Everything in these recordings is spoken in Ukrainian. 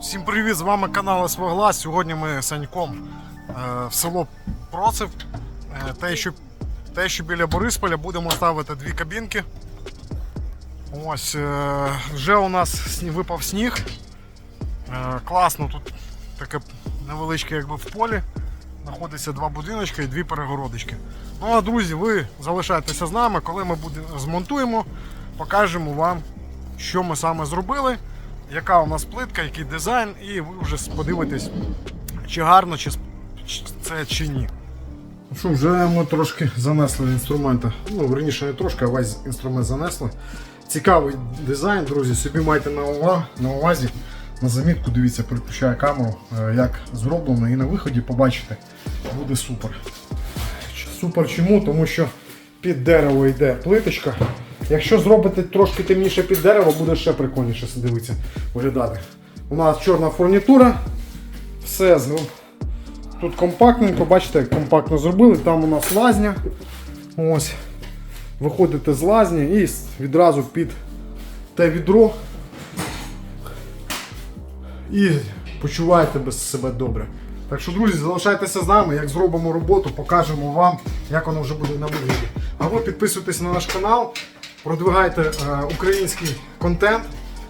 Всім привіт! З вами канал Своглас. Сьогодні ми з Саньком е, в село Процев. Е, те, що, те, що біля Борисполя будемо ставити дві кабінки. Ось е, вже у нас випав сніг. Класно, тут таке невеличке якби в полі. Знаходиться два будиночки і дві перегородочки. Ну а друзі, ви залишайтеся з нами, коли ми буде, змонтуємо, покажемо вам, що ми саме зробили, яка у нас плитка, який дизайн, і ви вже подивитесь, чи гарно, чи, це чи ні. Ну Що, вже ми трошки занесли інструменти. Ну, верніше не трошки, а весь інструмент занесли. Цікавий дизайн, друзі, собі майте на, увагу, на увазі. На замітку, дивіться, переключаю камеру, е, як зроблено, і на виході побачите, буде супер. Супер чому? Тому що під дерево йде плиточка. Якщо зробити трошки темніше під дерево, буде ще прикольніше дивитися, виглядати. У нас чорна фурнітура, все тут компактненько, бачите, як компактно зробили. Там у нас лазня. Ось. Виходите з лазні і відразу під те відро. І почуваєте без себе добре. Так що, друзі, залишайтеся з нами, як зробимо роботу, покажемо вам, як воно вже буде на вигляді. А ви підписуйтесь на наш канал, продвигайте е, український контент.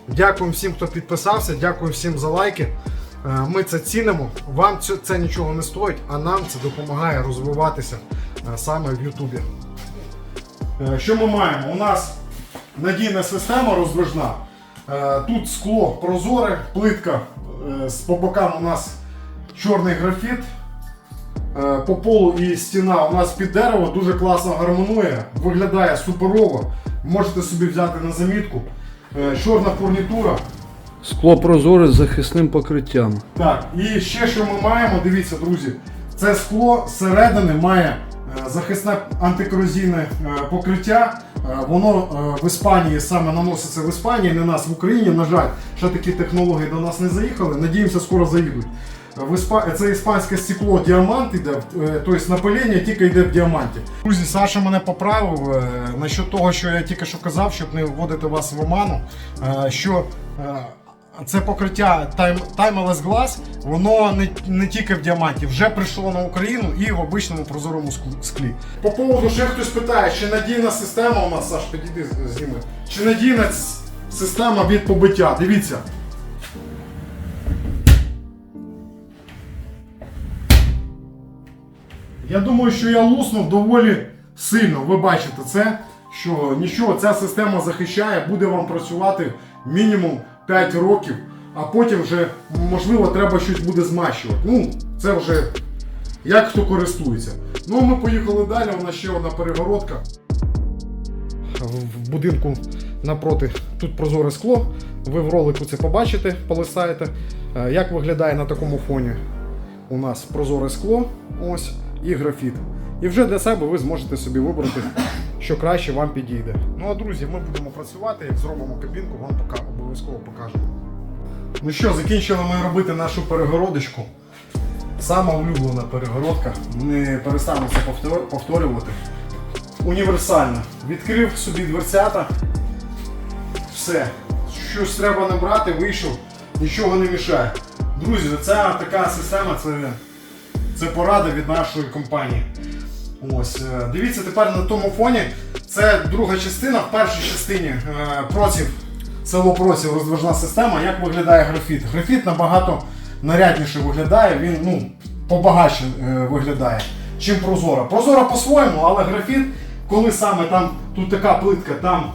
Дякуємо всім, хто підписався, дякую всім за лайки. Е, ми це цінимо. Вам це, нічого не стоїть, а нам це допомагає розвиватися е, саме в Ютубі. Що ми маємо? У нас надійна система роздвижна. Тут скло прозоре, плитка по бокам у нас чорний графіт. По полу і стіна у нас під дерево дуже класно гармонує, виглядає суперово. Можете собі взяти на замітку. Е, Чорна фурнітура. Скло прозоре з захисним покриттям. Так, і ще що ми маємо, дивіться, друзі, це скло зсередини має е, захисне антикорозійне е, покриття. Воно в Іспанії саме наноситься в Іспанії, не нас в Україні. На жаль, ще такі технології до нас не заїхали. Надіємося, скоро заїдуть. Е, В Іспа... Це іспанське стекло діамант іде, е, тобто напилення тільки йде в діаманті. Друзі, Саша мене поправив е, насчет того, що я тільки що казав, щоб не вводити вас в оману. Що це покриття Time, Timeless Glass, воно не, не тільки в діаманті, вже прийшло на Україну і в обичному прозорому склі. По поводу ще хтось питає, чи надійна система у нас, Саш, підійди зніми. Чи надійна система від побиття? Дивіться. Я думаю, що я луснув доволі сильно. Ви бачите це, що нічого, ця система захищає, буде вам працювати мінімум 5 років, а потім вже, можливо, треба щось буде змащувати. Ну, це вже як хто користується. Ну, ми поїхали далі, у нас ще одна перегородка. В будинку напроти тут прозоре скло. Ви в ролику це побачите, полисаєте. Е, Як виглядає на такому фоні? у нас прозоре скло, ось, і графіт. І вже для себе ви зможете собі вибрати, що краще вам підійде. Ну а друзі, ми будемо працювати, як зробимо кабінку, вам пока обов'язково покажемо. Ну що, закінчили ми робити нашу перегородочку. Сама улюблена перегородка. Не перестану це повторювати. Універсальна. Відкрив собі дверцята. Все. Щось треба набрати, вийшов, нічого не мішає. Друзі, ця така система це, це порада від нашої компанії. Ось, е, дивіться тепер на тому фоні. Це друга частина. В першій частині е, проців, село проців роздвижна система. Як виглядає графіт? Графіт набагато нарядніше виглядає, він ну, побагатше е, виглядає, чим прозора. Прозора по-своєму, але графіт, коли саме там тут така плитка, там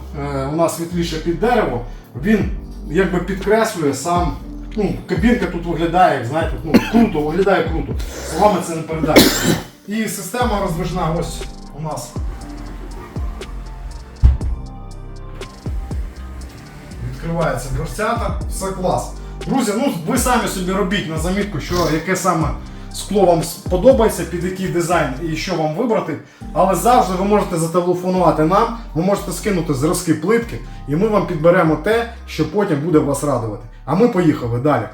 у нас світліше під дерево, він якби підкреслює сам. Ну, кабінка тут виглядає, знаєте, ну, круто, виглядає круто. Словами це не передає. І система роздвижна ось у нас. Відкривається дверцята, все клас. Друзі, ну ви самі собі робіть на замітку, що яке саме скло вам сподобається, під який дизайн і що вам вибрати. Але завжди ви можете зателефонувати нам, ви можете скинути зразки плитки, і ми вам підберемо те, що потім буде вас радувати. А ми поїхали далі.